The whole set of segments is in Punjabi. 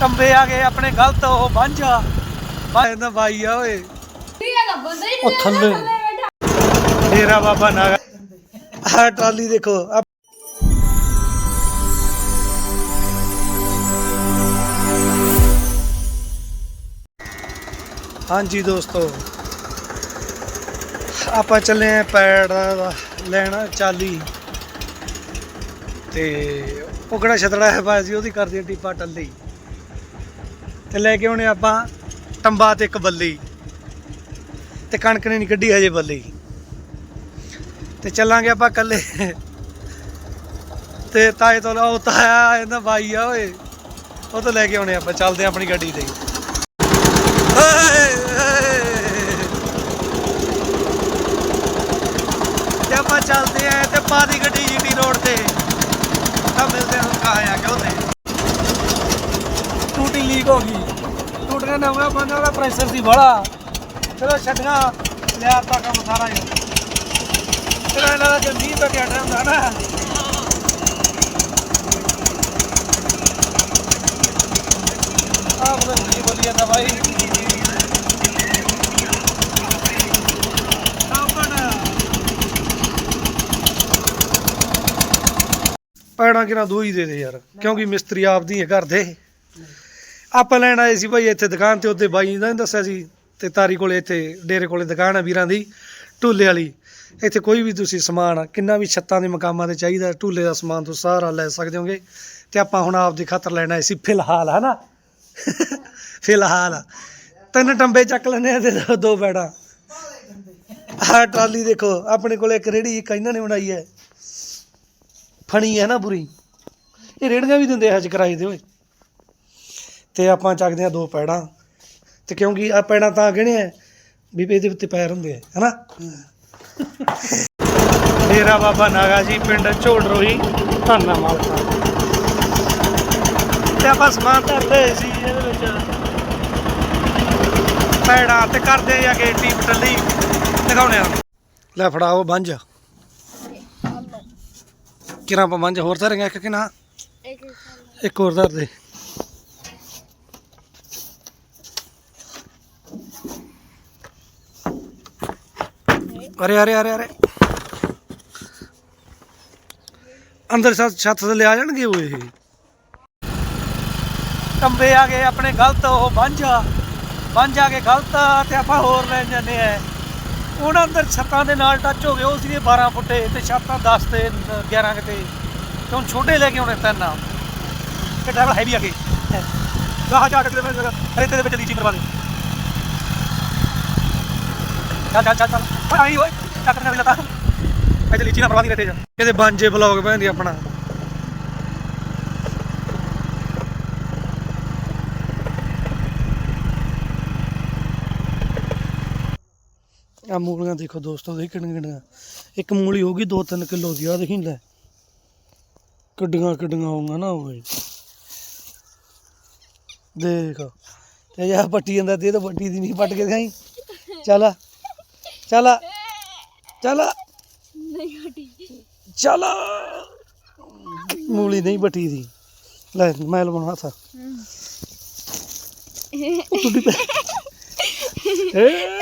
ਟੰਬੇ ਆ ਗਏ ਆਪਣੇ ਗਲਤ ਉਹ ਬੰਝਾ ਬਾਈ ਬਾਈ ਆ ਓਏ। ਉਹ ਥੱਲੇ। ਡੇਰਾ ਬਾਬਾ ਨਾਗਾ। ਆ ਟਰਾਲੀ ਦੇਖੋ ਹਾਂਜੀ ਦੋਸਤੋ ਆਪਾਂ ਚੱਲੇ ਆਂ ਪੈੜ ਲੈਣਾ ਚਾਲੀ। ਤੇ ਉਗੜਾ ਛਤੜਾ ਹੈ ਬਾਜੀ ਉਹਦੀ ਕਰਦੀ ਟੀਪਾ ਟੱਲੀ। ਤੇ ਲੈ ਕੇ ਆਉਣੇ ਆਪਾਂ ਟੰਬਾ ਤੇ ਇੱਕ ਬੱਲੀ। ਤੇ ਕਣਕ ਨੇ ਨਹੀਂ ਕੱਢੀ ਹਜੇ ਬੱਲੀ। ਤੇ ਚੱਲਾਂਗੇ ਆਪਾਂ ਕੱਲੇ ਤੇ ਤਾਏ ਤੋਂ ਉਹ ਤਾਇਆ ਇਹਦਾ ਬਾਈ ਆ ਓਏ। ਉਹ ਤੋਂ ਲੈ ਕੇ ਆਉਣੇ ਆਪਾਂ, ਚੱਲਦੇ ਆਂ ਆਪਣੀ ਗੱਡੀ ਤੇ। ਤੇ ਆਪਾਂ ਚੱਲਦੇ ਆਂ ਤੇ ਪਾ ਦੀ ਗੱਡੀ ਜੀਟੀ ਰੋਡ ਤੇ। ਤਾਂ ਮਿਲਦੇ ਹਾਂ ਕਾ ਆ ਕਿਉਂ ਹੋ ਗਈ। ਟੂਟੀਆਂ ਨਵਾਂ ਬੰਦਾ ਦਾ ਪ੍ਰੈਸ਼ਰ ਸੀ ਬੜਾ। ਚਲੋ ਛੱਡੀਆਂ, ਲਿਆ ਤਾਂ ਕੰਮ ਸਾਰਾ ਹੀ। ਚਲੋ ਇਹਨਾਂ ਦਾ ਜੇ ਮੀਂਹ ਪੈ ਕੇ ਹਟਿਆ ਹੁੰਦਾ ਨਾ। ਆਹ ਬੋਲੇ ਨਹੀਂ ਬੋਲੀ ਜਾਂਦਾ ਪੈਣਾ ਕਿਰਾ ਦੋ ਹੀ ਦੇ ਦੇ ਯਾਰ, ਕਿਉਂਕਿ ਮਿਸਤਰੀ ਆਪਦੀ ਹੈ ਘਰ ਦੇ। ਆਪਾਂ ਲੈਣ ਆਏ ਸੀ ਭਾਈ ਇੱਥੇ ਦੁਕਾਨ ਤੇ ਉੱਤੇ ਬਾਈ ਨੇ ਦੱਸਿਆ ਸੀ ਤੇ ਤਾਰੀ ਕੋਲੇ ਇੱਥੇ, ਡੇਰੇ ਕੋਲੇ ਦੁਕਾਨ ਹੈ ਵੀਰਾਂ ਦੀ, ਢੂਲੇ ਵਾਲੀ। ਇੱਥੇ ਕੋਈ ਵੀ ਤੁਸੀਂ ਸਮਾਨ, ਕਿੰਨਾ ਵੀ ਛੱਤਾਂ ਦੇ ਮਕਾਮਾਂ ਤੇ ਚਾਹੀਦਾ, ਢੂਲੇ ਦਾ ਸਮਾਨ ਤੁਸੀਂ ਸਾਰਾ ਲੈ ਸਕਦੇ ਹੋਗੇ। ਤੇ ਆਪਾਂ ਹੁਣ ਆਪ ਆਪਦੀ ਖਾਤਰ ਲੈਣ ਆਏ ਸੀ, ਫਿਲਹਾਲ, ਹਨਾ? ਫਿਲਹਾਲ। ਤਿੰਨ ਟੰਬੇ ਚੱਕ ਲੈਣੇ ਆ ਤੇ ਦੋ- ਦੋ ਬੈੜਾਂ। ਆਹ ਟਰਾਲੀ ਦੇਖੋ, ਆਪਣੇ ਕੋਲੇ ਇੱਕ ਰੇੜੀ, ਇੱਕ ਇਹਨਾਂ ਨੇ ਬਣਾਈ ਹੈ। ਫਣੀ ਹੈ ਨਾ ਬੁਰੀ ਇਹ ਰੇੜੀਆਂ ਵੀ ਦਿੰਦੇ ਆ ਕਿਰਾਏ ਦੇ ਓਏ। ਤੇ ਆਪਾਂ ਚੱਕਦੇ ਆ ਦੋ ਪੈੜਾਂ। ਤੇ ਕਿਉਂਕਿ ਆ ਪੈੜਾਂ ਤਾਂ ਗਿਣੇ ਆ ਵੀ ਇਹਦੇ ਉੱਤੇ ਪੈਰ ਹੁੰਦੇ ਆ ਹਨਾ? ਡੇਰਾ ਬਾਬਾ ਨਾਗਾ ਜੀ ਪਿੰਡ ਝੋੜ ਰੋਹੀ ਧੰਨਾ ਮਾਲਕਾ। ਤੇ ਆਪਾਂ ਸਮਾਨ ਧਰਦੇ ਸੀ ਇਹਦੇ ਵਿੱਚ। ਪੈੜਾਂ ਤੇ ਕਰਦੇ ਆ ਕਿ ਟੀਪ ਟੱਲੀ ਦਿਖਾਉਣੇ ਆ। ਲੈ ਫੜਾਓ ਬੰਜ ਕਿਰਾਂ ਪਾ ਬੰਜ ਹੋਰ ਧਰਾਂਗੇ ਇੱਕ ਕਿ ਨਾ? ਇੱਕ ਹੋਰ ਧਰ ਦੇ। ਅਰੇ ਅਰੇ ਅਰੇ ਅਰੇ। ਅੰਦਰ ਛੱਤ ਛੱਤ ਤੇ ਲਿਆ ਜਾਣਗੇ ਉਹ ਇਹ। ਟੰਬੇ ਆ ਗਏ ਆਪਣੇ ਗਲਤ, ਉਹ ਬੰਝਾ ਬੰਝ ਆ ਕੇ ਗਲਤ ਤੇ ਆਪਾਂ ਹੋਰ ਲੈ ਜਾਂਦੇ ਆ। ਉਹਨਾਂ ਅੰਦਰ ਛੱਤਾਂ ਦੇ ਨਾਲ ਟੱਚ ਹੋ ਗਏ, ਉਹ ਸੀਗੇ 12 ਫੁੱਟੇ ਤੇ ਛੱਤਾਂ 10 ਤੇ 11 ਕਿਤੇ ਤੇ। ਹੁਣ ਛੋਟੇ ਲੈ ਕੇ ਆਉਣੇ ਤਿੰਨ ਆ। ਤੇ ਡਰਾਈਵਰ ਹੈਵੀ ਆ ਗਏ ਗਾਹ ਜਾ ਕੇ ਦੇ ਰੇਤੇ ਦੇ ਵਿੱਚ ਲੀਚੀ ਮਰਵਾ ਦੇ। ਚੱਲ ਚੱਲ ਚੱਲ ਚੱਲ। ਓਏ, ਆਈ, ਓਏ। ਚੱਕ ਨਾ ਲਤਾ ਇੱਥੇ ਲੀਚੀ ਨਾ ਮਰਵਾ ਦੀ ਰੇਤੇ ਚ। ਇਹਦੇ ਬਾਂਝੇ ਬਲੌਗ ਪੈਂਦੀ ਆਪਣਾ। ਆ ਮੂਲੀਆਂ ਦੇਖੋ ਦੋਸਤੋ ਦੇ ਕਿੰਨੀਆਂ ਕਿੰਨੀਆਂ ਇੱਕ ਮੂਲੀ ਹੋਗੀ 2-3 ਕਿਲੋ ਦੀ ਆ ਦੇਖੀ ਲੈ। ਕਿੱਡੀਆਂ ਕਿੱਡੀਆਂ ਹੋਊਗਾ ਨਾ ਓਏ। ਦੇਖ। ਤੇ ਯਾ ਪੱਟੀ ਜਾਂਦਾ ਦੇ ਤਾਂ ਪੱਟੀ ਦੀ ਨਹੀਂ ਪੱਟ ਕੇ ਦਿਖਾਈ। ਚੱਲ ਚੱਲ। ਚੱਲ। ਚੱਲ। ਮੂਲੀ ਨਹੀਂ ਪੱਟੀ ਦੀ। ਲੈ ਮੈਂ ਲਵਾਉਣਾ ਹੱਥ। ਉਹ ਟੁੱਟੀ ਏ।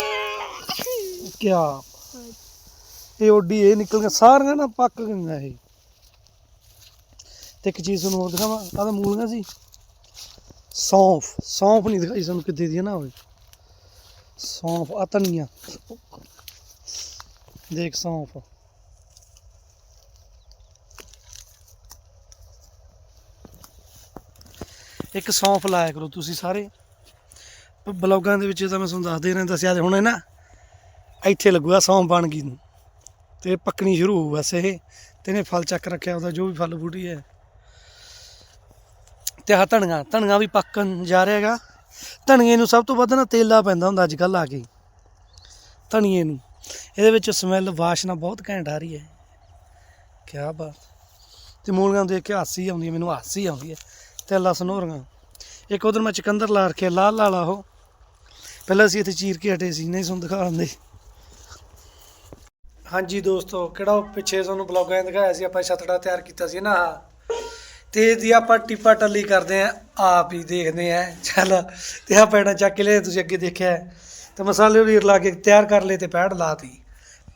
ਕਿਆ? ਇਹ ਓਡੀ ਇਹ ਨਿਕਲ ਗਿਆ। ਸਾਰੀਆਂ ਨਾ ਪੱਕ ਗਈਆਂ ਇਹ। ਤੇ ਇੱਕ ਚੀਜ਼ ਤੁਹਾਨੂੰ ਹੋਰ ਦਿਖਾਵਾਂ। ਆਹ ਤਾਂ ਮੂਲੀਆਂ ਸੀ। ਸੌਂਫ। ਸੌਂਫ ਨਹੀਂ ਦਿਖਾਈ ਸਾਨੂੰ ਕਿੱਦੇ ਦੀ ਨਾ ਹੋਵੇ। ਸੌਂਫ ਆ ਧਨੀਆ। ਦੇਖ ਸੌਂਫ ਇੱਕ ਸੌਂਫ ਲਾਇਆ ਕਰੋ ਤੁਸੀਂ ਸਾਰੇ। ਬਲੌਗਾਂ ਦੇ ਵਿੱਚ ਤਾਂ ਮੈਂ ਤੁਹਾਨੂੰ ਦੱਸਦੇ ਰਹਿੰਦਾ ਦੱਸਿਆ ਤੇ ਹੁਣ ਇਹ ਨਾ, ਇੱਥੇ ਲੱਗੂਗਾ ਸੌਂਫ ਬਣ ਗਈ ਨੂੰ। ਤੇ ਪੱਕਣੀ ਸ਼ੁਰੂ ਹੋਊ ਵੈਸੇ ਇਹ। ਤੇ ਇਹਨੇ ਫਲ ਚੱਕ ਰੱਖਿਆ ਉਹਦਾ, ਜੋ ਵੀ ਫਲ ਬੂਟੀ ਹੈ। ਤੇ ਆਹ ਧਨੀਆ ਧਨੀਆ ਵੀ ਪੱਕਣ ਜਾ ਰਿਹਾ ਹੈਗਾ। ਧਨੀਏ ਨੂੰ ਸਭ ਤੋਂ ਵੱਧ ਨਾ ਤੇਲਾ ਪੈਂਦਾ ਹੁੰਦਾ ਅੱਜ ਕੱਲ੍ਹ ਆ ਕੇ। ਧਨੀਏ ਨੂੰ। ਇਹਦੇ ਵਿੱਚ ਸਮੈਲ ਵਾਸ਼ਨਾ ਬਹੁਤ ਘੈਂਟ ਆ ਰਹੀ ਹੈ। ਕਿਆ ਬਾਤ। ਤੇ ਮੂਲੀਆਂ ਨੂੰ ਦੇਖ ਕੇ ਹਾਸੀ ਆਉਂਦੀ ਹੈ, ਮੈਨੂੰ ਹਾਸੀ ਆਉਂਦੀ ਹੈ। ਤੇ ਲਸਣ ਹੋਰੀਆਂ ਇੱਕ ਉਧਰ ਮੈਂ ਚਕੰਦਰ ਲਾ ਰੱਖਿਆ, ਲਾਲ ਲਾਲ ਆਹੋ ਪਹਿਲਾਂ ਅਸੀਂ ਇੱਥੇ ਚੀਰ ਕੇ ਹਟੇ ਸੀ, ਨਹੀਂ ਤੁਹਾਨੂੰ ਦਿਖਾ ਦਿੰਦੇ। ਹਾਂਜੀ ਦੋਸਤੋ, ਕਿਹੜਾ ਪਿੱਛੇ ਤੁਹਾਨੂੰ ਬਲੌਗਾਂ ਦਿਖਾਇਆ ਸੀ, ਆਪਾਂ ਛਤੜਾ ਤਿਆਰ ਕੀਤਾ ਸੀ ਨਾ ਆਹ। ਤੇ ਦੀ ਆਪਾਂ ਟਿੱਪਾ ਟੱਲੀ ਕਰਦੇ ਆ, ਆਪ ਹੀ ਦੇਖਦੇ ਆ। ਚੱਲ, ਤੇ ਆ ਪੈਣਾ ਚੱਕ ਕੇ ਲਿਆ ਤੁਸੀਂ ਅੱਗੇ ਦੇਖਿਆ ਤੇ ਮਸਾਲੇ ਵੀਰ ਲਾ ਕੇ ਤਿਆਰ ਕਰ ਲਏ ਤੇ ਪੈੜ ਲਾਤੀ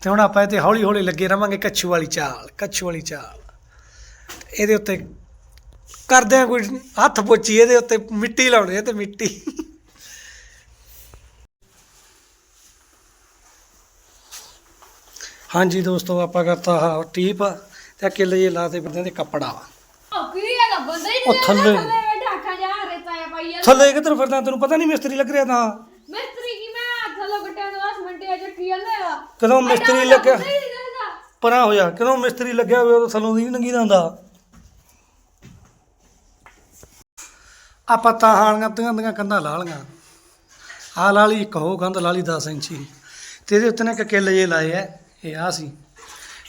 ਤੇ। ਹੁਣ ਆਪਾਂ ਇਹ ਤੇ ਹੌਲੀ ਹੌਲੀ ਲੱਗੇ ਰਵਾਂਗੇ ਕੱਛੂ ਵਾਲੀ ਚਾਲ ਕੱਛੂ ਵਾਲੀ ਚਾਲ। ਇਹਦੇ ਉੱਤੇ ਕਰਦੇ ਆ ਕੋਈ ਹੱਥ ਪੋਚੀ ਇਹਦੇ ਉੱਤੇ ਮਿੱਟੀ ਲਾਉਣੀ ਹੈ ਤੇ ਮਿੱਟੀ। ਹਾਂਜੀ ਦੋਸਤੋ ਆਪਾਂ ਕਰਤਾ ਆਹ ਟੀਪ ਤੇ ਕਿੱਲੇ ਜੇ ਲਾਤੇ ਬੰਦੇ ਦੇ ਕੱਪੜਾ। ਉਹ ਕੀ ਹੈਗਾ ਬੰਦਾ ਹੀ ਉਹ ਥੱਲੇ। ਢਾਕਾ ਜਾ ਥੱਲੇ ਕਿੱਧਰ ਫਿਰਦਾ ਤੈਨੂੰ ਪਤਾ ਨਹੀਂ ਮਿਸਤਰੀ ਲੱਗ ਰਿਹਾ ਤਾਂ ਮਿਸਤਰੀ ਕੀ ਮੈਂ ਥੱਲੇ ਗੱਟਿਆਂ ਤੋਂ 10 ਮਿੰਟ ਆ ਚੱਕੀ ਜਾਂਦਾ ਕਦੋਂ ਮਿਸਤਰੀ ਲੱਗਿਆ? ਹੀ ਨਹੀਂ। ਪਰਾਂ ਹੋਇਆ ਕਦੋਂ ਮਿਸਤਰੀ ਲੱਗਿਆ ਹੋਵੇ ਉਹ ਥੱਲੋਂ ਦੀ ਨੰਗੀ ਹੁੰਦਾ ਆਪਾਂ ਤਾਂ ਹਾਲੀਆਂ ਤੀਆਂ ਦੀਆਂ ਕੰਧਾਂ ਲਾ ਲੀਆਂ ਆ ਲਾ ਲਈ ਇੱਕ ਹੋ ਕੰਧ ਲਾ ਲਈ 10 ਇੰਚੀ। ਤੇ ਇਹਦੇ ਉੱਤੇ ਨੇ ਇੱਕ ਕਿੱਲ ਜੇ ਲਾਏ ਐ। ਇਹ ਆ ਸੀ।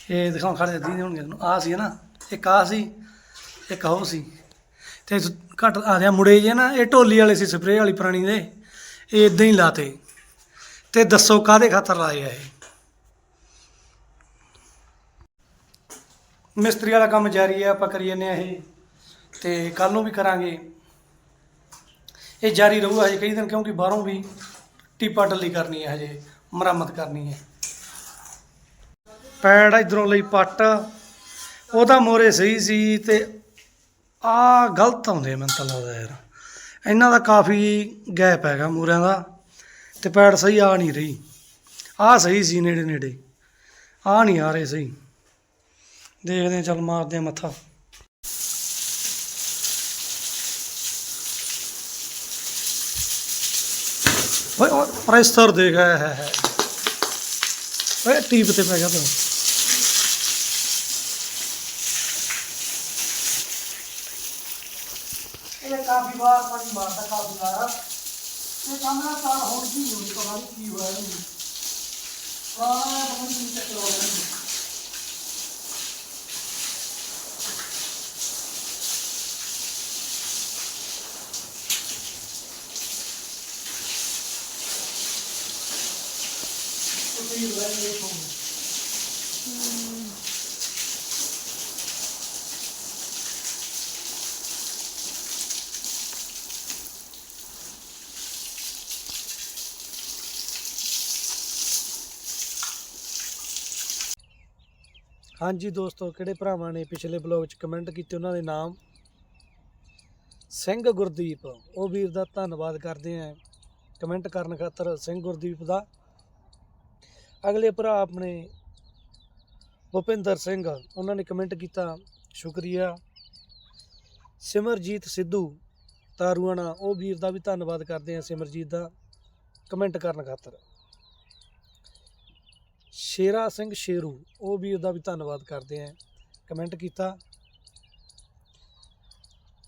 ਇਹ ਦਿਖਾਉਂ ਖੜੇ ਦੀ ਹੋਣਗੇ ਤੁਹਾਨੂੰ ਆ ਸੀ ਨਾ ਇੱਕ ਆ ਸੀ ਇੱਕ ਹੋ ਸੀ। ਤੇ ਘਟ ਆ ਰਿਹਾ ਮੁੜੇ ਜੇ ਨਾ ਇਹ ਢੋਲੀ ਵਾਲੇ ਸੀ ਸਪਰੇਅ ਵਾਲੀ ਪੁਰਾਣੀ ਦੇ। ਇਹ ਇਦਾਂ ਹੀ ਲਾਤੇ। ਤੇ ਦੱਸੋ ਕਾਦੇ ਖਾਤਰ ਲਾਏ ਆ ਇਹ? ਮਿਸਤਰੀ ਵਾਲਾ ਕੰਮ ਜਾਰੀ ਹੈ ਆਪਾਂ ਕਰੀ ਜਾਂਦੇ ਆ ਇਹ। ਤੇ ਕੱਲ ਨੂੰ ਵੀ ਕਰਾਂਗੇ। ਇਹ ਜਾਰੀ ਰਹੂਗਾ ਹਜੇ ਕਈ ਦਿਨ, ਕਿਉਂਕਿ ਬਾਹਰੋਂ ਵੀ ਟੀਪਾ ਟੱਲੀ ਕਰਨੀ ਹੈ ਹਜੇ, ਮੁਰੰਮਤ ਕਰਨੀ ਹੈ ਪੈੜ ਇਧਰੋਂ ਲਈ ਪੱਟ ਉਹਦਾ ਮੋਰੇ ਸਹੀ ਸੀ ਤੇ ਆ ਗਲਤ ਆਉਂਦੇ ਮੈਨੂੰ ਤਾਂ ਲੱਗਦਾ ਯਾਰ। ਇਹਨਾਂ ਦਾ ਕਾਫੀ ਗੈਪ ਹੈਗਾ ਮੂਰਿਆਂ ਦਾ, ਤੇ ਪੈੜ ਸਹੀ ਆ ਨਹੀਂ ਰਹੀ। ਆ ਸਹੀ ਸੀ ਨੇੜੇ ਨੇੜੇ ਆ ਨਹੀਂ ਆ ਰਹੇ ਸਹੀ। ਦੇਖਦੇ ਹਾਂ, ਚੱਲ ਮਾਰਦੇ ਹਾਂ ਮੱਥਾ। ਓਏ ਪ੍ਰੈਸਰ ਦੇਖ, ਹੈ ਹੈ ਹੈ। ਓਏ, ਟੀਪ ਤੇ ਪੈ ਗਿਆ ਤੂੰ। ਇਹ ਕਾਫੀ ਵਾਰ ਪਾਣੀ ਮਾਰਦਾ ਕਾਫੀ ਵਾਰ ਇਹ ਕਮਰਾ ਸਾਰ ਹੁਣ ਕੀ ਹੋਈ ਪਤਾ ਨਹੀਂ ਕੀ ਹੋਇਆ ਇਹਨੂੰ। ਕਾਹ ਪਤਾ ਨਹੀਂ ਕੀ ਚੱਕਰ ਹੋ ਗਿਆ ਇਹਨੂੰ। ਤੁਸੀਂ ਲੈ ਦੇਖੋ ਹਾਂਜੀ ਦੋਸਤੋ, ਕਿਹੜੇ ਭਰਾਵਾਂ ਨੇ ਪਿਛਲੇ ਬਲੌਗ 'ਚ ਕਮੈਂਟ ਕੀਤੇ, ਉਹਨਾਂ ਦੇ ਨਾਮ ਸਿੰਘ ਗੁਰਦੀਪ ਉਹ ਵੀਰ ਦਾ ਧੰਨਵਾਦ ਕਰਦੇ ਆਂ ਕਮੈਂਟ ਕਰਨ ਖਾਤਰ ਸਿੰਘ ਗੁਰਦੀਪ ਦਾ ਅਗਲੇ ਭਰਾ ਆਪਣੇ ਭੁਪਿੰਦਰ ਸਿੰਘ, ਉਹਨਾਂ ਨੇ ਕਮੈਂਟ ਕੀਤਾ, ਸ਼ੁਕਰੀਆ। ਸਿਮਰਜੀਤ ਸਿੱਧੂ, ਤਾਰੂਆਣਾ, ਉਹ ਵੀਰ ਦਾ ਵੀ ਧੰਨਵਾਦ ਕਰਦੇ ਆਂ ਸਿਮਰਜੀਤ ਦਾ ਕਮੈਂਟ ਕਰਨ ਖਾਤਰ। ਸ਼ੇਰਾ ਸਿੰਘ ਸ਼ੇਰੂ, ਉਹ ਵੀਰ ਦਾ ਵੀ ਧੰਨਵਾਦ ਕਰਦੇ ਆਂ ਕਮੈਂਟ ਕੀਤਾ।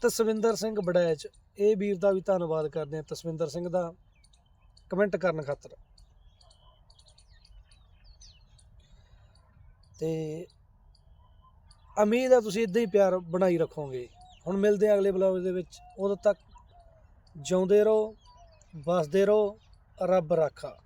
ਤਸਵਿੰਦਰ ਸਿੰਘ ਬੜੈਚ, ਇਹ ਵੀਰ ਦਾ ਵੀ ਧੰਨਵਾਦ ਕਰਦੇ ਆਂ ਤਸਵਿੰਦਰ ਸਿੰਘ ਦਾ ਕਮੈਂਟ ਕਰਨ ਖਾਤਰ। ਤੇ ਉਮੀਦ ਆ ਤੁਸੀਂ ਇਦਾਂ ਹੀ ਪਿਆਰ ਬਣਾਈ ਰੱਖੋਗੇ। ਹੁਣ ਮਿਲਦੇ ਆ ਅਗਲੇ ਬਲੌਗ ਦੇ ਵਿੱਚ। ਉਦੋਂ ਤੱਕ ਜਿਉਂਦੇ ਰਹੋ, ਵਸਦੇ ਰਹੋ, ਰੱਬ ਰਾਖਾ।